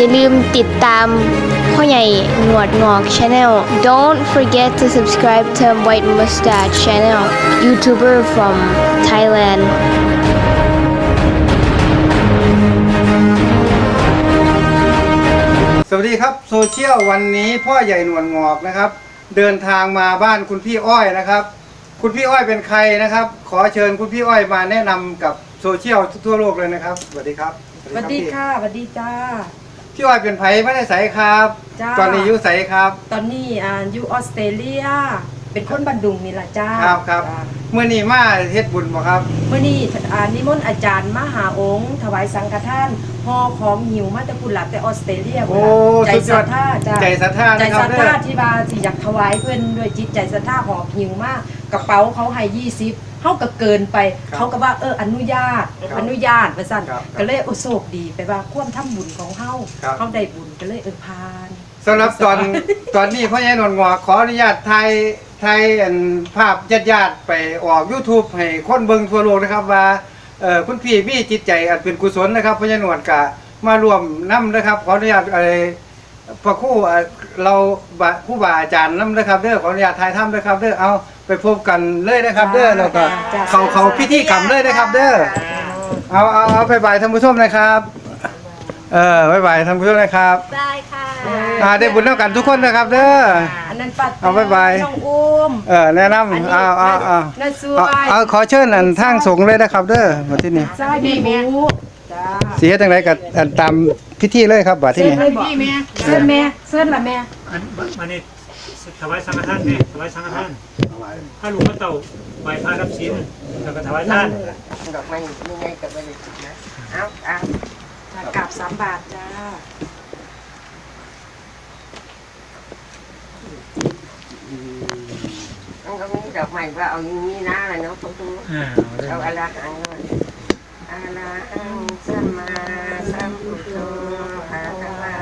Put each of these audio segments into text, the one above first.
อย่าลืมติดตามพ่อใหญ่หนวดงอก Channel Don't forget to subscribe to White Mustache Channel YouTuber from Thailand สวัสดีครับโซเชียลวันนี้พ่อใหญ่หนวลงอกนะครับ เดินทางมาบ้านคุณพี่อ้อยนะครับ คุณพี่อ้อยเป็นใครนะครับ ขอเชิญคุณพี่อ้อยมาแนะนำกับโซเชียลทั่วโลกเลยนะครับสวัสดีครับสวัสดีค่ะสวัสดีจ้า พี่พี่อ้อยเป็นไผไม่ได้ใสครับ จ้า ตอนนี้อยุใสครับ ตอนนี้อ่าอยู่ออสเตรเลีย เป็นคนบันดุงนี่ล่ะจ้าครับครับจ้าเมื่อนี้มาเฮ็ดบุญบ่ครับเมื่อนี้อ่านิมนต์อาจารย์มหาองค์ ถวายสังฆทานห่อของหิวมาแต่กุหลาบแต่ออสเตรเลียโอ้ใจสุดยศอรัดทธาจ้าใจศรัทธาใจนะครับศรัทเด้ธาอที่ว่าสิอยากถวายเพิ่นด้วยจิตใจศรัทธาหอบหิวมาก กระเป๋าเขาให้20 เฮาก็เกินไป ครับเขาก็ว่าเอออนุญาตครับอนุญาตว่าซั่นครับก็เลยโอ้โชคดีไปว่าความทำบุญของเฮาครับ เฮาได้บุญก็เลยเออพาน สำหรับตอนตอนนี้พ่อใหญ่หนวลงอกขออนุญาตไทยไทยอันภาพญาติๆไปออก YouTube ให้คนเบิ่งทั่วโลกนะครับว่าเอ่อคุณพี่มีจิตใจอันเป็นกุศลนะครับพ่อใหญ่หนวลกะมารวมนํนะครับ ขออนุญาตเอ่อพระครู่เอ่อเราบะครู่บาอาจารย์นํนะครับเด้อขออนุญาตถ่ายทำนะครับเด้อเอา ไปพบกันเลยนะครับ เด้อแล้วก็จ้ะ เขาเขาพิธีกรรมเลยนะครับ เด้อเอาเอาเอาไปบายท่านผู้ชมนะครับ เออบายบายท่านผู้ชมนะครับได้ค่ะอ่าได้บุญแล้วกันทุกคนนะครับ เด้อ อันนั้นปัดเอาบ๊ายบาย น้องอุ้มเออแนะนำเอาเอาเอาน่าสวเอายเอาขอเชิญอันทางสงฆ์เลยนะครับ เด้อมาที่นี่ใช่พี่หมูจ้าเสียจังไรกับอันตามพิธีเลยครับบัดที่เส้นนี่ เลยบอกเส้นแม่เส้นละแม่อันมันนี่ถวายสังฆทานเนี่ยถวายสังฆทาน ถ้าหลวงพ่อเต่าไหว้พระรับศีลแล้วก็ถวายทานดอกไม้มีไงกับไม่ได้ติดนะเอาเอากราบสามบาทจ้าต้องก็มีดอกไม้ว่าเอาอย่างนี้นะอะไรเนาะคุณครูอ่าเอาอะไรอันนู้นอะระหังสัมมาสัมพุทโธภะคะวะ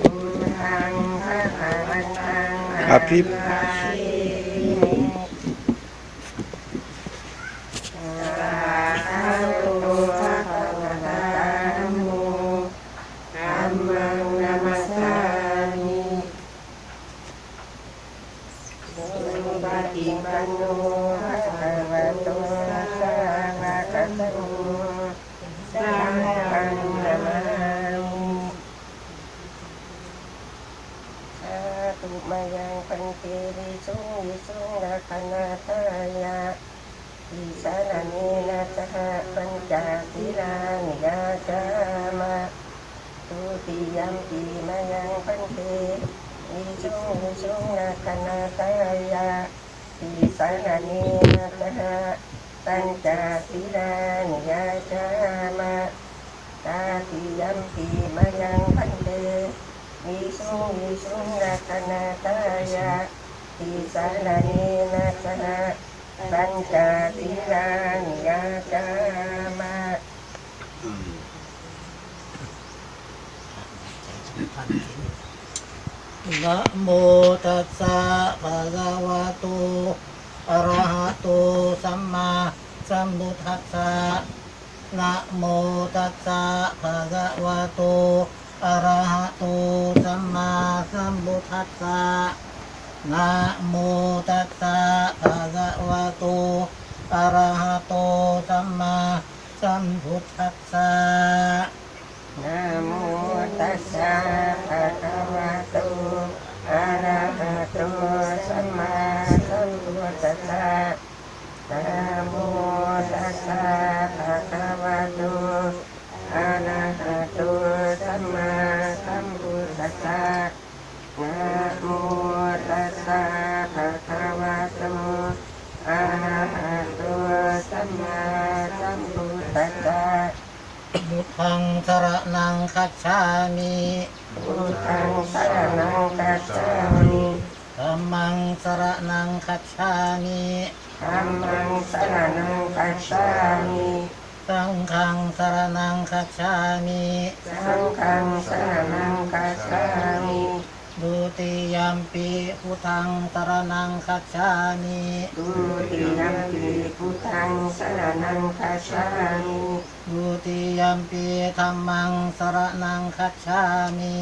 พุทธังภะคะวันตังอภิ Yeah. ตาติยัมปีมายังพันเตวิชุงวิชุนาคนาตายะติสารณีนาคหะปัญจศีลานิยาจามะนะโมตัสสะภะคะวะโตอะระหะโตสัมมาสัมพุทธัสสะ นะโมตัสสะภะคะวะโตอะระหะโตสัมมาสัมพุทธัสสะนะโมตัสสะภะคะวะโตอะระหะโตสัมมาสัมพุทธัสสะนะโมตัสสะภะคะวะโตอะระหะโตสัมมาสัมพุทธัสสะนะโมตัสสะภะคะ มพุทธัสสะบุทังสรนังคัจฉามิพุทธังสรณังกัจฉามิธัมมังสรนังคัจฉามิธัมมังสรณังกัจฉามิสังฆังสรนังคัจฉามิสังฆังสรณังกัจฉามิต ดุติยามปีพุทธังสรนังคัจฉามิดุติยัมปีพุทธังสรณังคัจฉามิดุติยามปีธัมมังสรนังคัจฉามิ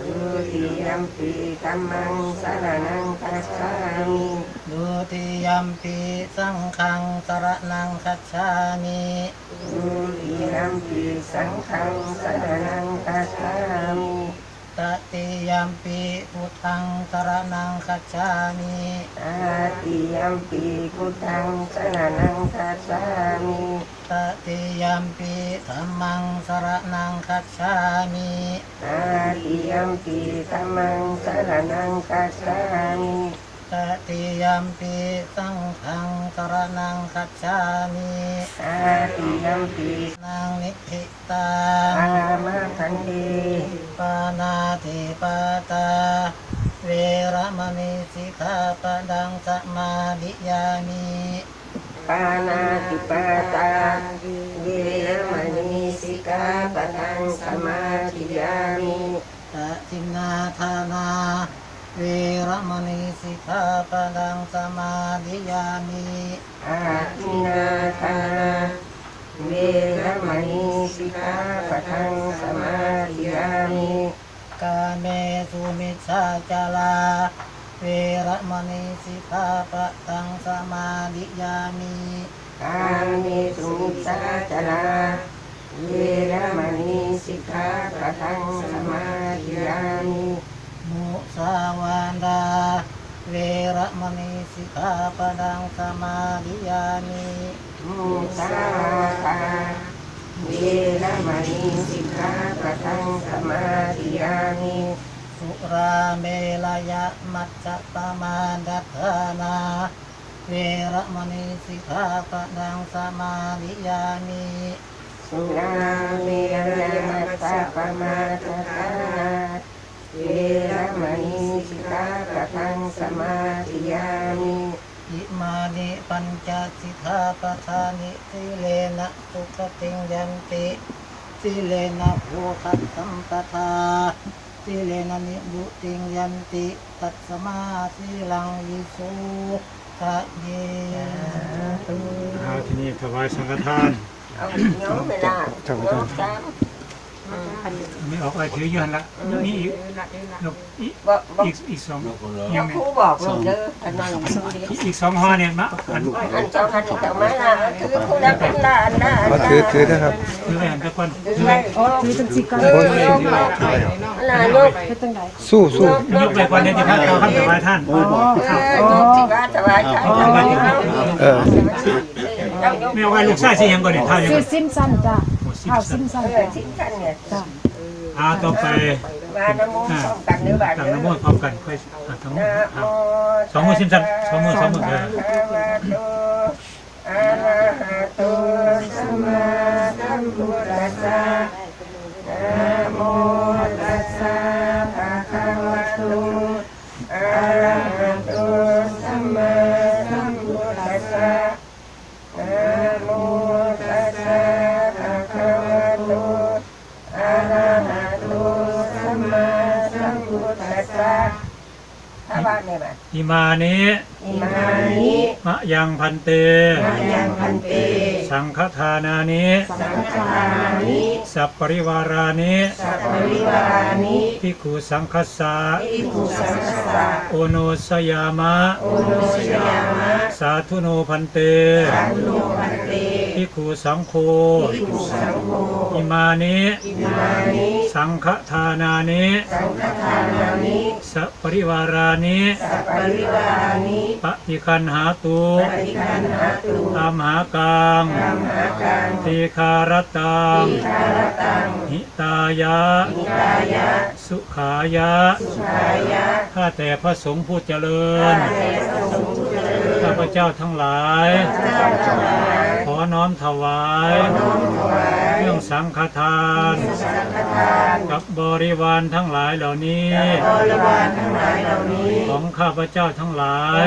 ดุติยัมปีธัมมังสรณังคัจฉามิดุติยามปีสังฆังสรนังคัจฉามิดุติยัมปีสังฆังสรณังคัจฉามิ ตติยามปีพุทธังสรนังคัจฉามิตาติยัมปีพุทธังสรณังคัจฉามิตติยามปีธัมมังสรนังคัจฉามิตาติยัมปีธัมมังสรณังคัจฉามิ ตติยามปีสังฆังสรนังคัจฉามิตาติยัมปีนางนิพิตาอามาทันเตปานาติปาตา เวรมณีสิกขาปะดังสมาธิยามิปานาติปาตาเวรมณีสิกขาปะทังสมาธิยามิตตินนาทานาเวรมณีสิกขาปะดังสมาธิยามิอาทินนาทานาเวรมณีสิกขาปะทังสมาธิยามิกาเมสุมิชาจาลาเวรมณีสิกขาปะดังสมาธิยามิกามิสุมิสาจาราเวรมณีสิกขาปะทังสมาธิยามิ มุสาวาดา เวรมณีสิกขาปะดังสมาธิยามิมุสาวาทาเวรมณีสิกขาปะทังสมาธิยามิสุราเมลยะมัจจปมาดัฏฐานาเวรมณีสิกขาปะดังสมาธิยามิสุราเมรยมัสสะปมาทฐานา เวรมณีสิกขาปะทังสมาธิยามิอิมานิปัญจสิกขาปทานิสิเลนะสุขติงยันติสิเลนะโภคสัมปทาสิเลนะนิบุติงยันติ ตัสมาสิลังวิโสทะเยเอาที่นี่ถวายสังฆทานเอาย้อมเวลาย้อม ซ้มีออกอะไรถืออยืนละมีอีกนกอีกำบอกบอกอีกอีกสองเจ้าครูบอกลงเด้ออันนั้นหลวงปู่ดิอีกสองห่อเนี่ยมาอันอันเจ้าหันเจ้ามาละคือผู้รับเป็นละอันละอันมาละถือถือนะครับถือไปหันตะกอนถือไว้ถือจังสิกันเออยกมาอันละยกสู้สู้ยกไปก่อนเนี่ยที่พระเขาคำถวายท่านเออยกสิว่าถวายใครเจ้าเออเจ้ายกไม่เอาไว้ลูกชายสิยังก่อนเนี่ยเท่ายังซื้ก่ออนซิมสันจ้ะโอ้สิบ ข้าวสัซินมสันเออจ้ะทิ้งกันเนี่ยเอาต่อไปว่าน้ำมูกพร้อมกันเด้อบ้านต่างเด้อน้ำมันต์พร้อมกันค่อยอะทั้งหมดนะครัโมบ สองมือสิมสันสองมือสองมือเอออะ อิมานิอิมานิมะยังพันเตมายังพันเต สังฆทานานิสังฆานิสัพปริวารานิสัพปริวานิภิกขุสังคัสสะอิภูสังฆสะโอโนสยามะโอโนสยามะ สาธุโนพันเตสันโนพันเต ภิกขุสังโฆภิกขุสังโฆอิมานิอิมานิสังฆทานานิสังฆทานานิสัพปริวารานิสัพปริวานิปฏิคันหาตุปฏิคันหาตุธรรมหากังธรรมหากังทีคารตังทิคารตังหิตายะนิตายะสุขายะ สุขายะข้าแต่พระสงฆ์ผู้เจริญเทสสงฆ์เจริญข้าพเจ้าทั้งหลายเจ้าทั้งหลายขอ น้อมถวายน้อมถวายเครื่องสังฆทาน กับบริวารทั้งหลายเหล่านี้ของข้าพเจ้าทั้งหลาย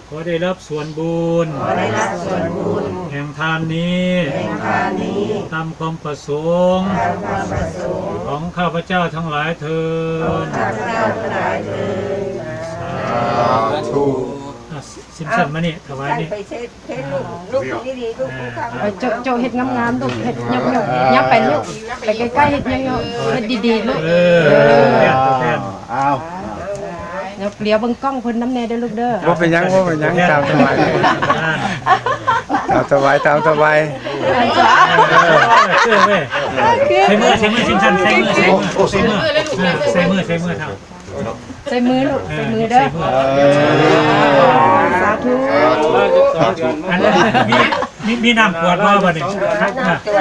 ขอได้รับส่วนบุญแห่งทานนี้ตามความประสงค์ของข้าพเจ้าทั้งหลายเถิดอะสิมสันมานี่ถวายท่านนี่ไปเทศเทศลูกลูกนี่ดีลูกผู้ข้างเออเจ้าเจ้าเฮ็ดงามๆลูกเฮ็ดยกๆยับไปลูกไปใกล้ๆเฮ็ดยกๆเฮ็ดดีๆลูกเออแทนตัวแทนอ้าวเดี๋ยวเลี้ยวเบิ่งกล้องเพิ่นน้ำแน่เด้อลูกเด้อว่าเป็นหยังว่าเป็นหยังตามสบายตามสบายตามสบายเออเว้ยใช้มือใช้มือสิมสันใช้มือใช้มือใช้มือใช้มือใช้มือเท่าใส่มือลูกเอใส่อมือใช้เด้อมือสาธุอันนั้น มีมีมีน้ำขวดว่าบ่นี่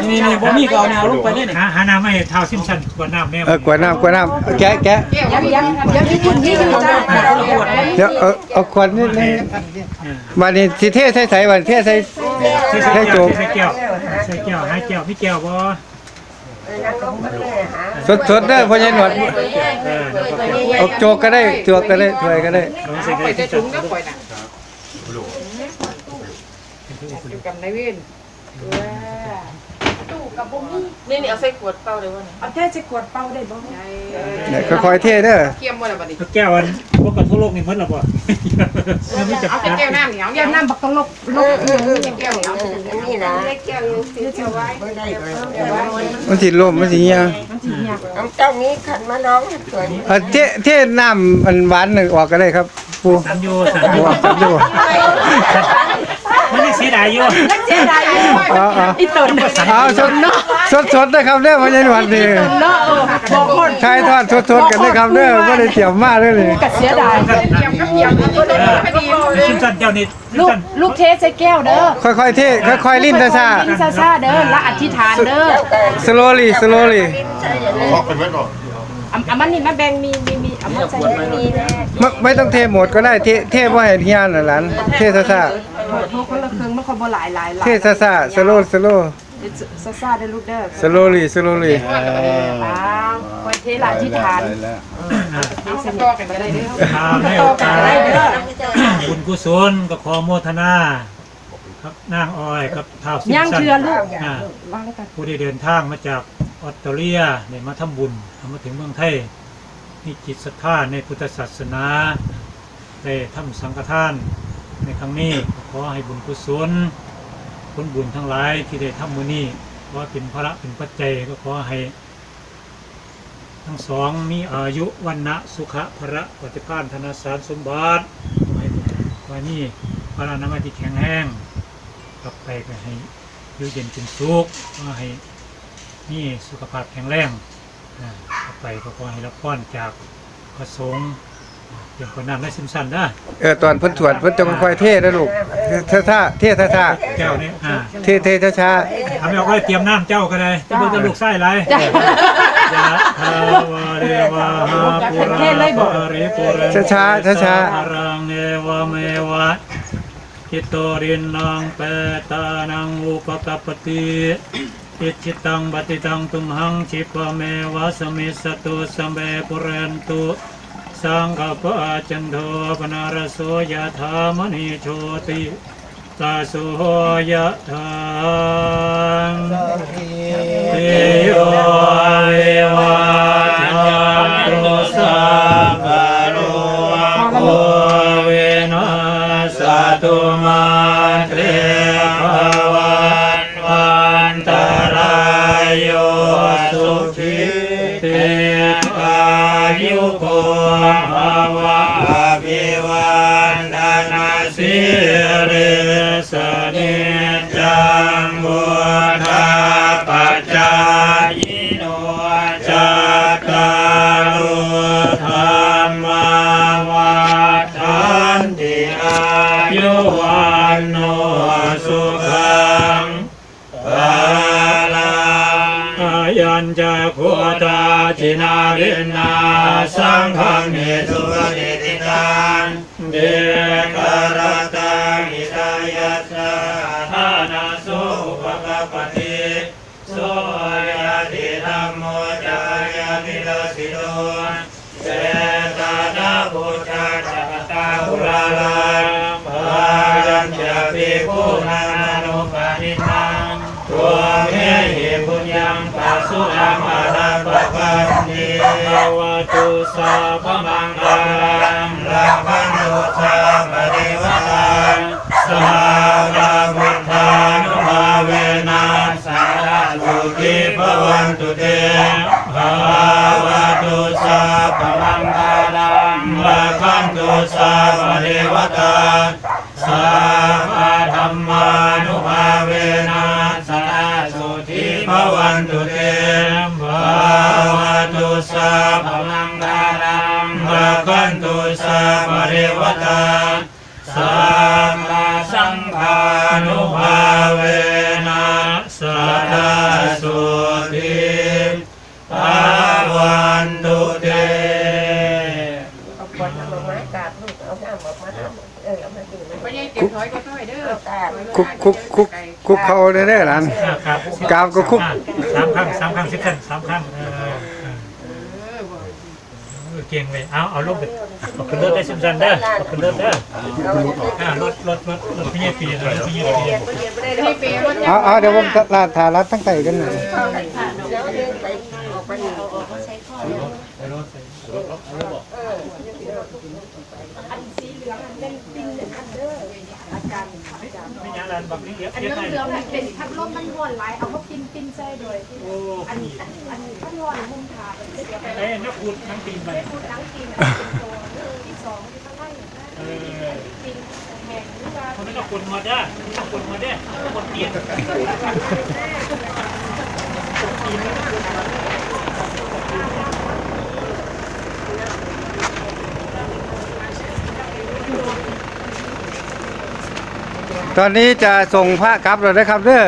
นี่นี่บ่มีก็เอาน้ำลงไปเลยหาหาน้ำให้เท่าสิมสันขวดน้ำแม่เออกวดน้ำกวดน้ำแกะแกะยังยังยังมีทุนที่อยู่จ้าเดี๋ยวเอาเอาขวดนิดนึงมานี่สิเทใส่ใส่วันเทใส่ใส่ใส่ใส่โจแก้วกใส่แก้วใส่แก้วหาแก้วมีแก้วบ่นักลงมาแม่หาสดสดๆเด้อพ่อใหญ่หนวดเออแล้วก็แก้วเอาโจกก็ได้โจกก็ได้ถ้วยก็ได้ เอาใส่ได้สิมสันนี่นี่เอาใส่ขวดเปล่าเลยวะเนี่ยเอาแท้จะกวดเป้าได้บ่เนี่ยค่อยๆเทเด้อเกี่ยมบ่ละบัดนี้แก้วอันพวกกันทั่วโลกนี่หมดแล้วบ่มันมีจับเอาแต่แก้วน้ำเหนียวแก้วน้ำบักตลกลกแก้วเหนียวอันนี้นะแก้วยังซื้อเจ้าไว้ไม่ได้เลยเจ้าไว้มันสิล่มมันสิเหี่ยมันสิยากน้ำเจ้านี้ขันมาน้องสวยเออเทเทน้ำอันหวานหนึ่งออกก็ได้ครับปูสันอยู่สันอปูยู่ออกสักอยู่มันยั งเสียดายอยู่เสียดายอยู่เอาเอาอีตนเอาสดสดสดนะครับเด้อพ่อใหญ่หนวดนี่เนาะบอกคนใช้ทอดสดสดๆกันนะครับเด้อไม่ได้เตรียมมาเลยนี่ก็เสียดายเกี่ยมก็เกี่ยมตัวเล็กไม่ดีชิมสันเจ้านี่ชิมลูกสันลูกเทใส่แก้วเด้อค่อยๆเทค่อยๆลิ้นซะลิ้นซ่าๆเด้อและอธิษฐานเด้อๆ slowly slowly อะอะมันนี่มาแบ่งมีมีมีเอามาใส่มีแน่ไม่ไม่ต้องเทหมดก็ได้เทเทบ่ให้เฮียน่ะหลานเทซะโทษคนละครึ่งมันคนบ่หลายหลายหๆลายเทซะๆ slow slow ซ่าๆเด้อลูกเด้อ slowly slowly อ้าวคนเทละอธิษฐานต่อกันไปได้เด้อตามให้โอกาสบุญกุศลก็ขอโมทนาครับนางอ้อยกับท้าวสิมย่างสันเชื่อลูกอ่าวางกันผู้ที่เดินทางมาจากออสเตรเลียเนี่ยมาทำบุญทำมาถึงเมืองไทยมีจิตศรัทธาในพุทธศาสนาได้ทำสังฆทาน ในครั้งนี้ขอให้บุญกุศลผลบุญทั้งหลายที่ได้ทำมือนี้ขอเป็นพระเป็นปัจจัยก็ขอให้ ทั้งสองมีอายุวันนะสุขะพระปฏิภาณธนสารสมบัติขอให้ขอนี่พระนามัยที่แข็งแรงกลับไปก็ให้อยู่เย็นเป็นสุขขอให้นี่สุขภาพแข็งแรงกลับไปก็ขอให้รับพรจากพระสงฆ์ อ่าเป็นคนนำและสิมสันนะเออตอนเพิ่นถวดเพิ่นจะค่อยๆเทนะลูกเทซะๆเทซะแก้วนี่อ่าๆเทเทช้าทำให้เอาไว้เตรียมน้ำเจ้าก็ได้จะเบิ่งจะลูกไส้ไรยะทาวาเรวะหาปุราปะริปุเรนๆช้าๆช้าอรังเอวเมวะจิตโตรินนังเปตานังอุปกปปติอิจิตังปฏิตังตุมหังชิปะเมวะสมิสตุสัมเบปุเรนตุ สังกปะจันโทปนารโสยธามณิโชติตาสุโหยะธาเต ยัญจะพุทาจินารินาสังฆเมสุปฏิทิตังเดกรตังอิทายัสสะทานาสุปกปติโสยาติธรรมโมจายามิโลสิโนเจตานาพุทธจักตาหุลาลา สสุรังอารังปะปันติภวตุสาพมังคารังรังพันตุสาปฏิวัตังสหาพุทธานุภาเวนะสารสุขีภวันตุเตภาวะตุสาพมังคารังรังพันตุสาปฏิวัตังสาธรรมานุภา พมังคารังรังพันตุสาปฏิวตังสัมมาสังฆานุภาเวนะสัทธาสุติภาวันตุเตเอาขวดน้ำออกมากราบลูกเอาน้ำออกาเออเอามาดื่มไปยังเก็บถอยก็ถอยเด้อเอากราบคุกคุกคุกคุกเขาเด้อเด้อหลานครับกราบก็คุกสามครั้งสามครั้งสิบครั้งสามครั้งเออเออ เออเก่งเลยเอาเอาลงไปเอาขึ้นรถได้สิบสันเด้อเอาขึ้นรถเด้อเอาไปดื่มอ่ารถรถรถรถพี่เยี่ปีรถพี่เยี่ปีเรียนก็เรียนไม่ได้หรอให้กเปย์รถเอาเอาเดี๋ยวผมลาดทารัดทั้งไตกันหน่อยเดี๋ยวเรียนไปออกไปหนึ่งออกมาใช้ข้อ เดียวไม่ยังรันบักนี้เดี๋ยวอันเดี๋นี้ยวให้เรือมันเป็นพัดลมมันห่วนหลายเอามาปิ้นปิ้นใส่โดยโอ้อันนี้อันนี้พัดลมมุมถาเป็นเดียวกันเอ้ยนักพูดทั้งตีนไปพูดทั้งกินเป็นตัวที่สองที่ข้างล่างเออกินแห้งหรือว่าเขาไม่ต้องกดมาด้าไม่ต้องกดมาด้ต้องกดเตียน ตอนนี้จะส่งพระกลับแล้วนะครับเด้อ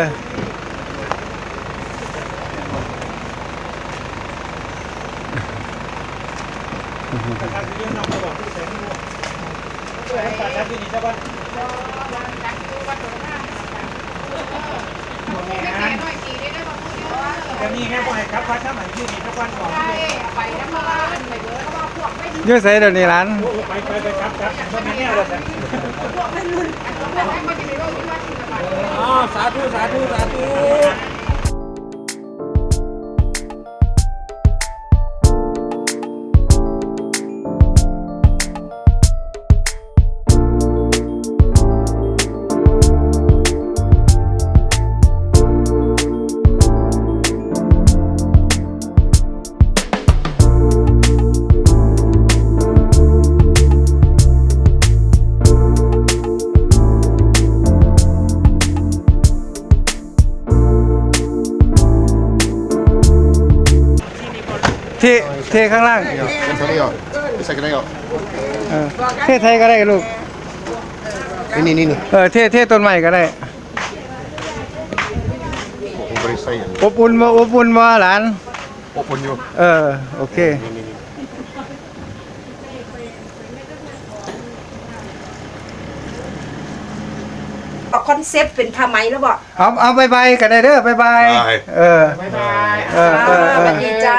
ยื้อใส่เดี๋ยวนี้หลานไปไปไปครับครับวันนี้เนี่ยเลยแต่ไม่ไม่จะไปโลกที่ว่า ที่สบายอ๋อ เทเทข้างล่าง Salió. Esa creo. เออเทไทยก็ได้ลูก Ini, ini, ini. เออเทเทต้นใหม่ก็ได้ Mau beri saya. อบอุ่นมาอบอุ่นมาหลาน Oh, punyo. เออ โอเค Ini, ini. เอาคอนเซปต์เป็นผ้าไหมแล้วบอกเอาเอาบายบายกันได้เด้อบายบายบาย เออ บ๊ายบายเออเออเอสวัอสดีจ้า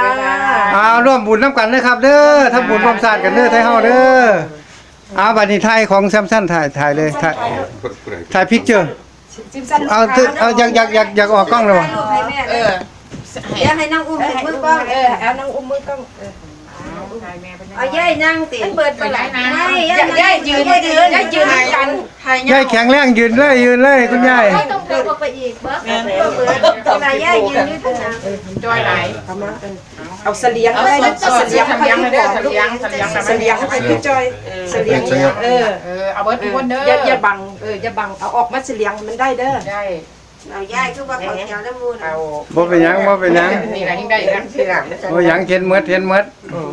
เอาร่วมบุญน้ำกันนะครับ เด้อทำบุญร่วมศาสตร์กันเด้อไทยเฮาเด้อเอาบัดนี้ถ่ายของแซมซันถ่ายถ่ายเลยถ่าย Pura-pura. ถ่ายพิกเจอร์จิมสันเอาเถอะเอาอยากอยากอยากอยากออกกล้องเลยว่ะรูปให้แม่เอเอออเดี๋ยวให้นั่งอุ้มมือกล้องเออเอานั่งอุ้มมือกล้องเออ เอาย่ายนั่งติเปิดไปไหนนะไม่ย่าย่ายยืนย่ายืนย่ายืนกันยายแข็งแรงยืนเลยยืนเลยคุณยายต้องเปิดออกไปอีกเบิร์เปิดเวลาย่ายืนนี่คือนะจอยไหนเอามาเออเอาเสลียงได้นะเสลียงให้พี่บอกลูกเสลียงให้พี่จอยเสลียงเออเออเอาเบิร์ดทุกคนเด้ออย่าอย่าบังเอออย่าบังเอาออกมาเสลียงมันได้เด้อได้ เอาย่ายคือว่าเขาเจ้าน้ำมูลเอาบ่เป็นหยังบ่เป็นหยังนี่แหละยิ่งได้กันทีหลังบ่หยังเห็นหมดเห็นหมด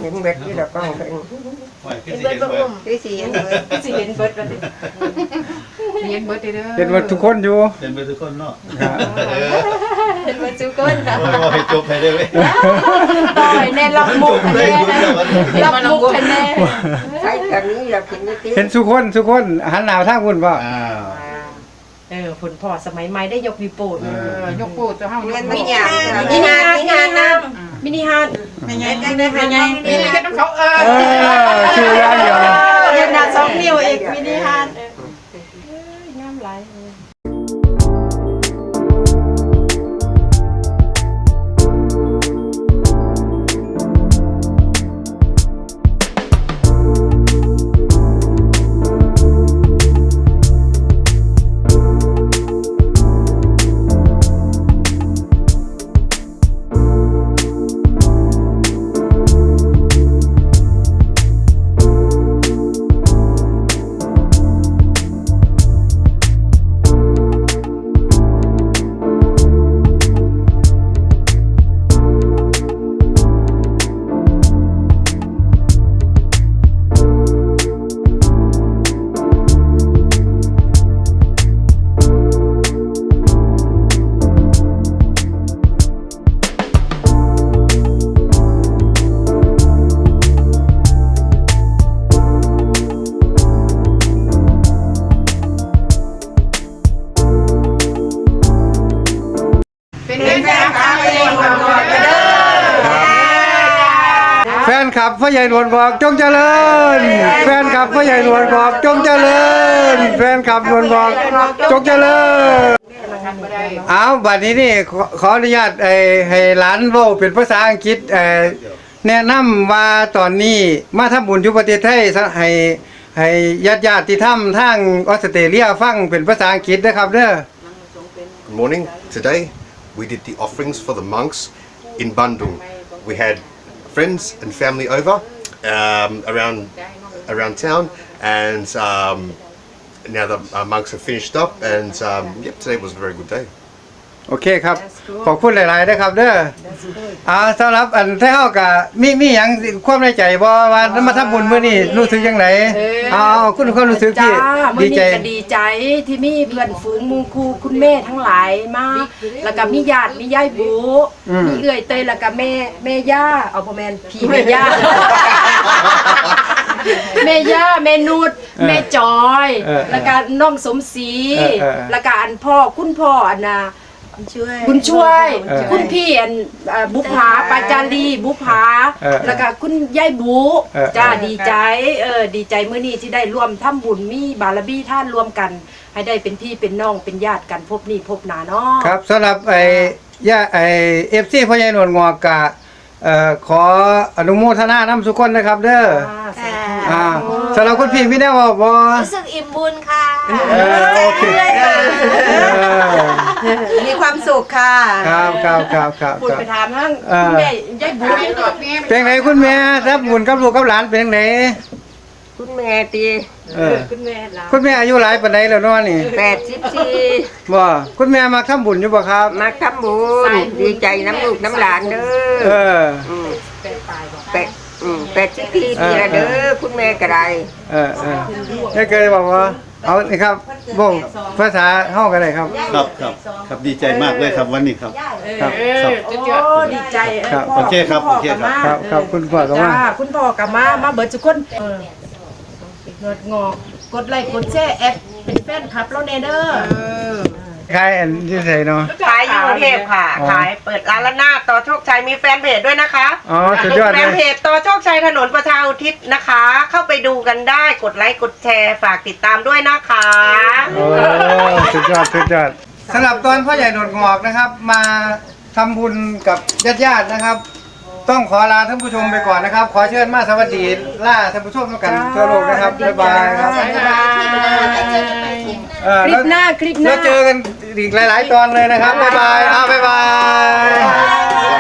เห็นเบ็ดที่เรากล้องเพิ่น Wah, เห็นเบ็ดบ่อุ้มที่สี่เห็นเบ็ดสิเห็นเบิดแล้วดิเเห็นเบิดเด้อเห็นว่าทุกคนอยู่เป็นไปทุกคนเนาะครับเป็นมาจุก้นค่ะโอ้ยว่าให้จบให้ได้ไหมต่อยแน่รับมุกคะแน่รับมุกคะแน่ใช้กันนี้เรากินนิดเห็นทุกคนทุกคนหันหน้าทางคุณบ่อ้าว เออผลพอสมัยใหม่ได้ยกวิวโปดเออยกปูเจ้าเฮาเรียนยไม่กยากมินิฮาร์ดมินิฮาร์ดนะ Ừ. มินิฮาร์ดไม่ไงไม่ไงไม่ไงมีเฮ็ดน้ำเขาเออเออชื่อย่างเดียวเรียนดาสองนิ้วเอกมินิฮาร์ด กแม่ค้าเองว่าบ่เด้อแฟนคลับพ่อใหญ่หนวลบอกจงเจริญ แฟนคลับพ่อใหญ่หนวลบอกจงเจริญ แฟนคลับหนวลบอกจงเจริญเอาบัดนี้นี่ขอขออนุญาตไอ้ให้หลานเว้าเป็นภาษาอังกฤษเอ่อแนะนำว่าตอนนี้มาทำบุญอยู่ประเทศไทยซะให้ให้ญาติญาติๆที่ทำทางออสเตรเลียฟังเป็นภาษาอังกฤษนะครับเด้อ Good morning. Today we did the offerings for the monks in Bandung. We had friends and family over um, around around town, and um, now the uh, monks have finished up. And um, yep, today was a very good day. โอเคครับ ขอบคุณหลายๆนะครับเด้ออ่าสำหรับอันแท้เฮากะมีมีหยังความในใจบ่ว่ามาทำบุญมื้อนี้รู้สึกจังไดเอาเอาคุณความรู้สึกจ้าที่มื้ดีอใจนี้ก็ดีใจที่มีเพื่อนฝูงหมูครูคุณแม่ทั้งหลายมาแล้วก็มีญาติมียายบูอืมมีเอื้อยเตยแล้วก็แม่แม่ย่าเอาบ่แม่นพี่แม่ย่าแม่ย่าแม่นุชแม่จอยเออเออแล้วก็น้องสมศรีเออเออเออแล้วก็อันพ่อคุณพ่ออันน่ะ ช่วยบุญช่วย เออคุณพี่อันเอ่อบุภาปาจารีบุภาเออแล้วก็คุณยายบูเออจ้าเออ ดีใจเออดีใจเมื่อนี้ที่ได้ร่วมทำบุญมีบารมีท่านรวมกัน ให้ได้เป็นพี่เป็นน้องเป็นญาติกันพบนี่พบหนาเนาะ ครับสำหรับไอ้ย่าไอ้ FC พ่อใหญ่หนวลงอกกะเอ่อขออนุโมทนานํทุกคนนะครับ เด้อจ้าสาธุ อ่าสำหรับคุณพี่มีแนวว่าบ่รู้สึกอิ่มบุญค่ะเออโอเคเออมีความสุขค่ะ ครับครับครับครับพูดครับไปถามทั้งเออคุณแม่ยายบูไปตอบแม่เป็นไงคุณแม่รับบุญกับลูกกับหลานเป็นไงคุณแม่ตีเออคุณแม่ลาคุณแม่อายุหลายปานใดแล้วเนาะนี่แปดสิบสี่บ่คุณแม่มาทำบุญอยู่บ่ครับ มาทำบุญดีใจน้ำลูกน้ำหลานเด้เอออมแปด อืมแปดสิบปีดีละเด้อคุณแม่ก็ได้เออเออได้เคยบอกว่า เอานี่ครับบ่งภาษาเฮากันได้ครับ ครับครับครับดีใจมากเลยครับวันนี้ครับ ครับ เออจะเจอ โอ้ดีใจเออครับพ่โอเคครับณพ่โอเคครับกลัครับครับคุณพ่อก็จ้ามาคุณพ่อกลับมา มาเบิดทุกคนเออเงิดงอกกดไลค์กดแชร์แอปเป็นแฟนคลับเราแน่เด้อ ใครอันที่ใส่เนาะ ขายอยู่ กรุงเทพค่ะ อ๋อขายเปิดร้านละหน้าดต่อโชคชัยมีแฟนเพจด้วยนะคะอ๋อสุดยอดแฟเลนยเพจต่อโชคชัยถนนประชาอุทิศนะคะ เข้าไปดูกันได้กดไลค์กดแชร์ฝากติดตามด้วยนะคะ โอ้สุดยอดสุดยอด สำหรับตอนพ่อใหญ่หนวดงอกนะครับ มาทำบุญกับญาติๆนะครับ ต้องขอลาท่านผู้ชมไปก่อนนะครับ ขอเชิญมาสวัสดีล่าท่านผู้ชมด้วยกันทั่วโลกนะครับบ๊ายบายครับบ๊ายบายเออคลิแล้วปหน้าคลิปหแล้น้าวเจอกันอีกหลาย ๆ ตอนเลยนะครับบ๊ายบายอ้าวบ๊ายบาย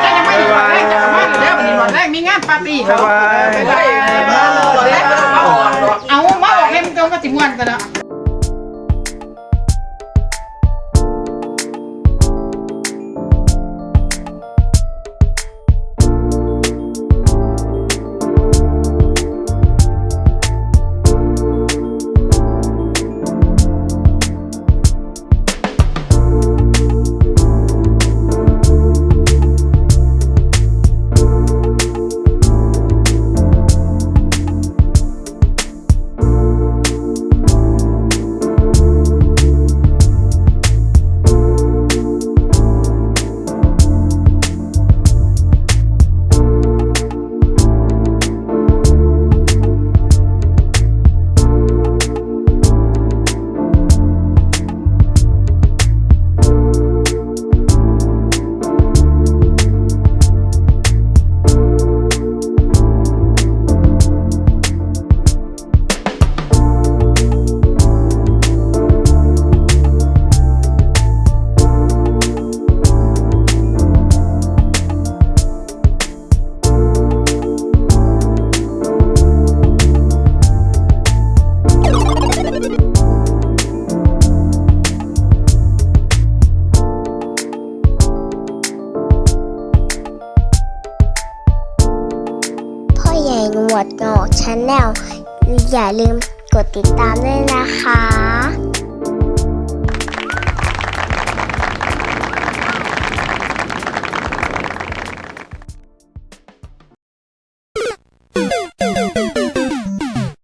แล้วจะไม่หนวดแรกจะมาแล้ววันนี้หนวดแรกมีงานปาร์ตี้เขาบ๊ายบายหนวดแรกเอาออกเอามาออกเล่มตรงกับสิมวนกันนะ